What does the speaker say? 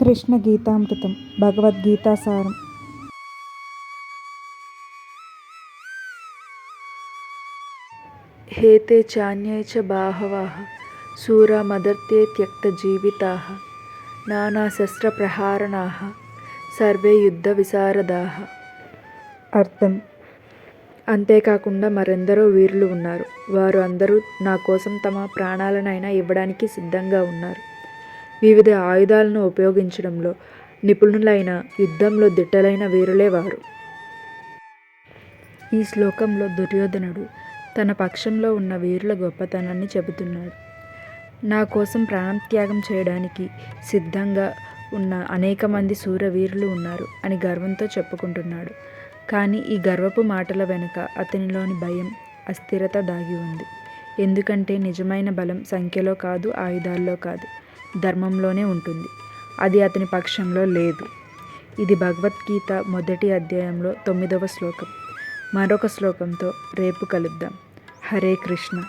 కృష్ణ గీతామృతం భగవద్గీతా సారం. హేతే చాన్యే చ బాహవా సూరా మదర్తే త్యక్త జీవితా నానా శస్త్రప్రహారణా సర్వే యుద్ధ విశారదా. అర్థం. అంతేకాకుండా మరెందరో వీరులు ఉన్నారు. వారు అందరూ నా కోసం తమ ప్రాణాలనైనా ఇవ్వడానికి సిద్ధంగా ఉన్నారు. వివిధ ఆయుధాలను ఉపయోగించడంలో నిపుణులైన యుద్ధంలో దిట్టలైన వీరులే వారు. ఈ శ్లోకంలో దుర్యోధనుడు తన పక్షంలో ఉన్న వీరుల గొప్పతనాన్ని చెబుతున్నాడు. నా కోసం ప్రాణత్యాగం చేయడానికి సిద్ధంగా ఉన్న అనేక మంది శూరవీరులు ఉన్నారు అని గర్వంతో చెప్పుకుంటున్నాడు. కానీ ఈ గర్వపు మాటల వెనుక అతనిలోని భయం అస్థిరత దాగి ఉంది. ఎందుకంటే నిజమైన బలం సంఖ్యలో కాదు ఆయుధాల్లో కాదు. ధర్మంలోనే ఉంటుంది. అది అతని పక్షంలో లేదు. ఇది భగవద్గీత మొదటి అధ్యాయంలో తొమ్మిదవ శ్లోకం. మరొక శ్లోకంతో రేపు కలుద్దాం. హరే కృష్ణ.